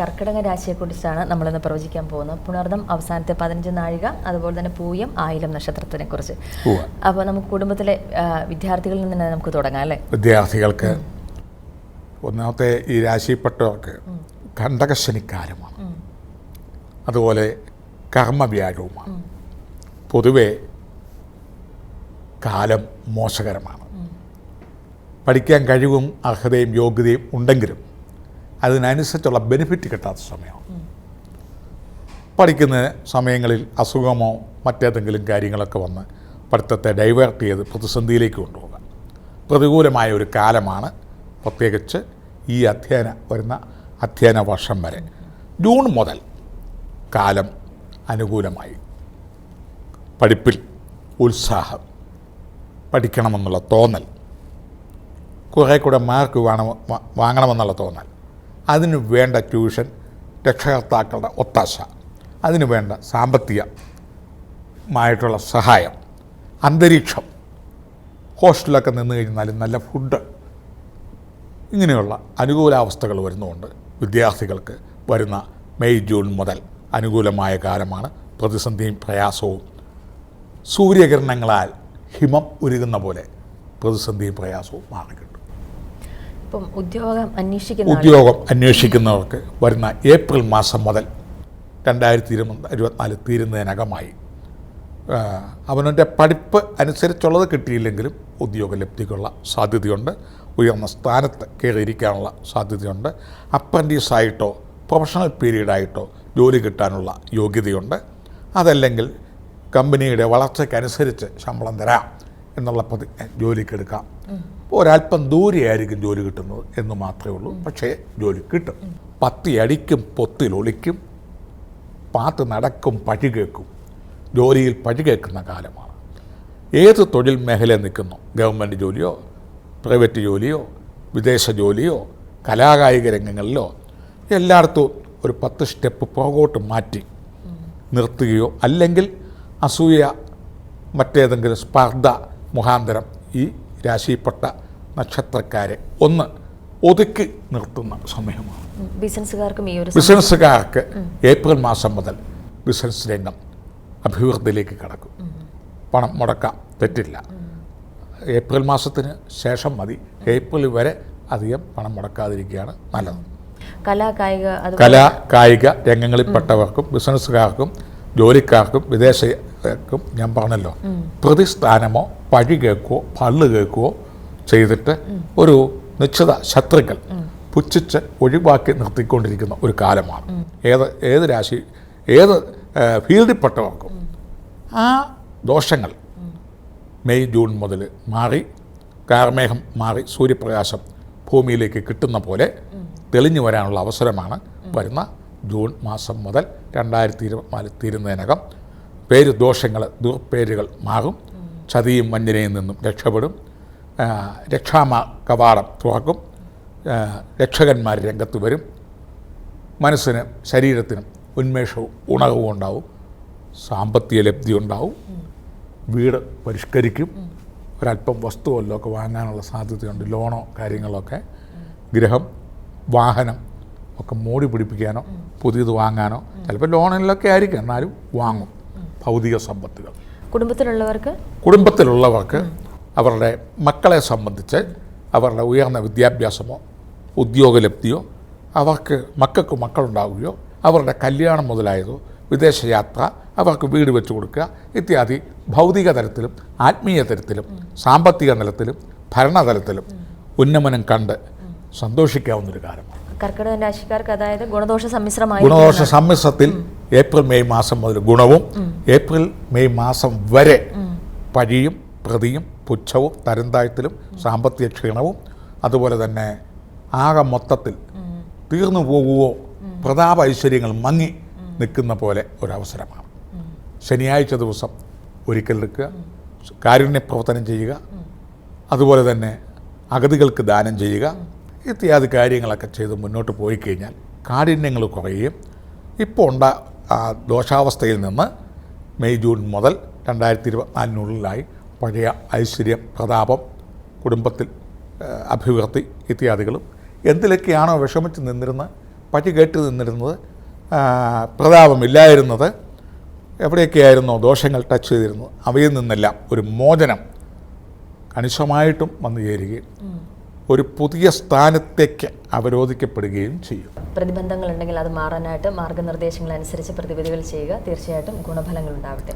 കർക്കിടക രാശിയെക്കുറിച്ചാണ് നമ്മളിന്ന് പ്രവചിക്കാൻ പോകുന്നത്. പുണർദം അവസാനത്തെ പതിനഞ്ച് നാഴിക അതുപോലെ തന്നെ പൂയം ആയിരം നക്ഷത്രത്തിനെ കുറിച്ച്. അപ്പോൾ നമുക്ക് കുടുംബത്തിലെ വിദ്യാർത്ഥികളിൽ നിന്ന് തന്നെ നമുക്ക് തുടങ്ങാം അല്ലേ? വിദ്യാർത്ഥികൾക്ക് ഒന്നാമത്തെ ഈ രാശിപ്പെട്ടവർക്ക് കണ്ടകശനിക്കാലമാണ് അതുപോലെ കർമ്മവ്യാഴവുമാണ്. പൊതുവെ കാലം മോശകരമാണ്. പഠിക്കാൻ കഴിവും അർഹതയും യോഗ്യതയും ഉണ്ടെങ്കിലും അതിനനുസരിച്ചുള്ള ബെനിഫിറ്റ് കിട്ടാത്ത സമയമാണ് പഠിക്കുന്ന സമയങ്ങളിൽ അസുഖമോ മറ്റേതെങ്കിലും കാര്യങ്ങളൊക്കെ വന്ന് പഠിത്തത്തെ ഡൈവേർട്ട് ചെയ്ത് പ്രതിസന്ധിയിലേക്ക് കൊണ്ടുപോകാം പ്രതികൂലമായ ഒരു കാലമാണ് പ്രത്യേകിച്ച് ഈ അധ്യയന വരുന്ന അധ്യയന വർഷം വരെ. ജൂൺ മുതൽ കാലം അനുകൂലമായി. പഠിപ്പിൽ ഉത്സാഹം പഠിക്കണമെന്നുള്ള തോന്നൽ. കുറേ കൂടെ മാർക്ക് വാങ്ങണമെന്നുള്ള തോന്നൽ. അതിന് വേണ്ട ട്യൂഷൻ രക്ഷകർത്താക്കളുടെ ഒത്താശ അതിന് വേണ്ട സാമ്പത്തികമായിട്ടുള്ള സഹായം അന്തരീക്ഷം ഹോസ്റ്റലൊക്കെ നിന്ന് കഴിഞ്ഞാലും നല്ല ഫുഡ് ഇങ്ങനെയുള്ള അനുകൂലാവസ്ഥകൾ വരുന്നതുകൊണ്ട് വിദ്യാർത്ഥികൾക്ക് വരുന്ന മെയ് ജൂൺ മുതൽ അനുകൂലമായ കാലമാണ്. പ്രതിസന്ധിയും പ്രയാസവും സൂര്യകിരണങ്ങളാൽ ഹിമം ഉരുകുന്ന പോലെ പ്രതിസന്ധിയും പ്രയാസവും മാറിക്കിട്ടും. ഇപ്പം ഉദ്യോഗം അന്വേഷിക്കുന്ന ഉദ്യോഗം അന്വേഷിക്കുന്നവർക്ക് വരുന്ന ഏപ്രിൽ മാസം മുതൽ രണ്ടായിരത്തി ഇരുപത് ഇരുപത്തിനാല് തീരുന്നതിനകമായി. അവനവന്റെ പഠിപ്പ് അനുസരിച്ചുള്ളത് കിട്ടിയില്ലെങ്കിലും ഉദ്യോഗ ലബ്ധിക്കുള്ള സാധ്യതയുണ്ട്. ഉയർന്ന സ്ഥാനത്ത് കയറിയിരിക്കാനുള്ള സാധ്യതയുണ്ട്. അപ്രന്റീസായിട്ടോ പ്രൊഫഷണൽ പീരീഡായിട്ടോ ജോലി കിട്ടാനുള്ള യോഗ്യതയുണ്ട്. അതല്ലെങ്കിൽ കമ്പനിയുടെ വളർച്ചയ്ക്കനുസരിച്ച് ശമ്പളം തരാം എന്നുള്ള പ്രതി ജോലിക്കെടുക്കാം. ഒരല്പം ദൂരെയായിരിക്കും ജോലി കിട്ടുന്നത് എന്ന് മാത്രമേ ഉള്ളൂ. പക്ഷേ ജോലി കിട്ടും. പത്തി അടിക്കും പൊത്തിലൊളിക്കും പാത്ത് നടക്കും പഴി കേൾക്കും. ജോലിയിൽ പഴി കേൾക്കുന്ന കാലമാണ്. ഏത് തൊഴിൽ മേഖല നിൽക്കുന്നു? ഗവൺമെന്റ് ജോലിയോ പ്രൈവറ്റ് ജോലിയോ വിദേശ ജോലിയോ കലാകായിക രംഗങ്ങളിലോ എല്ലായിടത്തും ഒരു പത്ത് സ്റ്റെപ്പ് പുറകോട്ട് മാറ്റി നിർത്തുകയോ അല്ലെങ്കിൽ അസൂയ മറ്റേതെങ്കിലും സ്പർദ്ധ മുഖാന്തരം ഈ രാശിപ്പെട്ട നക്ഷത്രക്കാരെ ഒന്ന് ഒതുക്കി നിർത്തുന്ന സമയമാണ്. ബിസിനസ്സുകാർക്കും ഈ ഒരു ബിസിനസ്സുകാർക്ക് ഏപ്രിൽ മാസം മുതൽ ബിസിനസ് രംഗം അഭിവൃദ്ധിയിലേക്ക് കടക്കും. പണം മുടക്കാം തെറ്റില്ല. ഏപ്രിൽ മാസത്തിന് ശേഷം മതി. ഏപ്രിൽ വരെ അധികം പണം മുടക്കാതിരിക്കുകയാണ് നല്ലത്. കലാ കായിക അത് കലാ കായിക രംഗങ്ങളിൽപ്പെട്ടവർക്കും ബിസിനസ്സുകാർക്കും ജോലിക്കാർക്കും വിദേശക്കും ഞാൻ പറഞ്ഞല്ലോ പ്രതിസ്ഥാനമോ പഴി കേൾക്കുകയോ പള്ളു കേൾക്കുകയോ ചെയ്തിട്ട് ഒരു നിശ്ചിത ശത്രുക്കൾ പുച്ഛിച്ച് ഒഴിവാക്കി നിർത്തിക്കൊണ്ടിരിക്കുന്ന ഒരു കാലമാണ്. ഏത് ഏത് രാശി ഏത് ഫീൽഡിൽപ്പെട്ടവർക്കും ആ ദോഷങ്ങൾ മെയ് ജൂൺ മുതൽ മാറി കാർമേഘം മാറി സൂര്യപ്രകാശം ഭൂമിയിലേക്ക് കിട്ടുന്ന പോലെ തെളിഞ്ഞു വരാനുള്ള അവസരമാണ് വരുന്ന ജൂൺ മാസം മുതൽ രണ്ടായിരത്തി ഇരുപത്തിനാല് തീരുന്നതിനകം പേര് ദോഷങ്ങൾ ദുർപ്പേരുകൾ മാറും. ചതിയും വഞ്ചനയിൽ നിന്നും രക്ഷപ്പെടും. രക്ഷാമ കവാടം തുറക്കും. രക്ഷകന്മാർ രംഗത്ത് വരും. മനസ്സിന് ശരീരത്തിനും ഉന്മേഷവും ഉണകവും ഉണ്ടാവും. സാമ്പത്തിക ലബ്ധി ഉണ്ടാവും. വീട് പരിഷ്കരിക്കും. ഒരല്പം വസ്തുവല്ലോ ഒക്കെ വാങ്ങാനുള്ള സാധ്യതയുണ്ട്. ലോണോ കാര്യങ്ങളൊക്കെ ഗ്രഹം വാഹനം ഒക്കെ മോടി പിടിപ്പിക്കാനോ പുതിയത് വാങ്ങാനോ ചിലപ്പോൾ ലോണിലൊക്കെ ആയിരിക്കും. എന്നാലും വാങ്ങും. ഭൗതിക സമ്പത്തുകൾ. കുടുംബത്തിലുള്ളവർക്ക്? കുടുംബത്തിലുള്ളവർക്ക് അവരുടെ മക്കളെ സംബന്ധിച്ച് അവരുടെ ഉയർന്ന വിദ്യാഭ്യാസമോ ഉദ്യോഗലബ്ധിയോ അവർക്ക് മക്കൾക്ക് മക്കളുണ്ടാവുകയോ അവരുടെ കല്യാണം മുതലായതോ വിദേശയാത്ര അവർക്ക് വീട് വെച്ചു കൊടുക്കുക ഇത്യാദി ഭൗതിക തലത്തിലും ആത്മീയ തലത്തിലും സാമ്പത്തിക തലത്തിലും ഭരണതലത്തിലും ഉന്നമനം കണ്ട് സന്തോഷിക്കാവുന്നൊരു കാലമാണ്. കർക്കിടക രാശിക്കാർക്ക് അതായത് ഗുണദോഷ സമ്മിശ്രമായി ഗുണദോഷ സമ്മിശ്രത്തിൽ ഏപ്രിൽ മെയ് മാസം മുതൽ ഗുണവും ഏപ്രിൽ മെയ് മാസം വരെ പഴിയും പ്രതിയും പുച്ഛവും തരംതാഴ്ത്തലും സാമ്പത്തിക ക്ഷീണവും അതുപോലെ തന്നെ ആകെ മൊത്തത്തിൽ തീർന്നു പോകുവോ പ്രതാപ ഐശ്വര്യങ്ങൾ മങ്ങി നിൽക്കുന്ന പോലെ ഒരവസരമാണ്. ശനിയാഴ്ച ദിവസം ഒരിക്കലെടുക്കുക കാരുണ്യ പ്രവർത്തനം ചെയ്യുക അതുപോലെ തന്നെ അഗതികൾക്ക് ദാനം ചെയ്യുക ഇത്യാദി കാര്യങ്ങളൊക്കെ ചെയ്ത് മുന്നോട്ട് പോയി കഴിഞ്ഞാൽ കാഠിന്യങ്ങൾ കുറയുകയും ഇപ്പോൾ ഉണ്ട ആ ദോഷാവസ്ഥയിൽ നിന്ന് മെയ് ജൂൺ മുതൽ രണ്ടായിരത്തി ഇരുപത്തിനാലിനുള്ളിലായി പഴയ ഐശ്വര്യം പ്രതാപം കുടുംബത്തിൽ അഭിവൃദ്ധി ഇത്യാദികളും എന്തിലൊക്കെയാണോ വിഷമിച്ച് നിന്നിരുന്ന് പറ്റി കേട്ട് നിന്നിരുന്നത് പ്രതാപമില്ലായിരുന്നത് എവിടെയൊക്കെയായിരുന്നോ ദോഷങ്ങൾ ടച്ച് ചെയ്തിരുന്നത് അവയിൽ നിന്നെല്ലാം ഒരു മോചനം കണിശമായിട്ടും വന്നു ചേരുകയും. ഒരു പുതിയ സ്ഥാനത്തേക്ക് അവരോധിക്കപ്പെടുകയും ചെയ്യും. പ്രതിബന്ധങ്ങൾ ഉണ്ടെങ്കിൽ അത് മാറാനായിട്ട് മാർഗനിർദ്ദേശങ്ങൾ അനുസരിച്ച് പ്രതിവിധികൾ ചെയ്യുക. തീർച്ചയായിട്ടും ഗുണഫലങ്ങൾ ഉണ്ടാവട്ടെ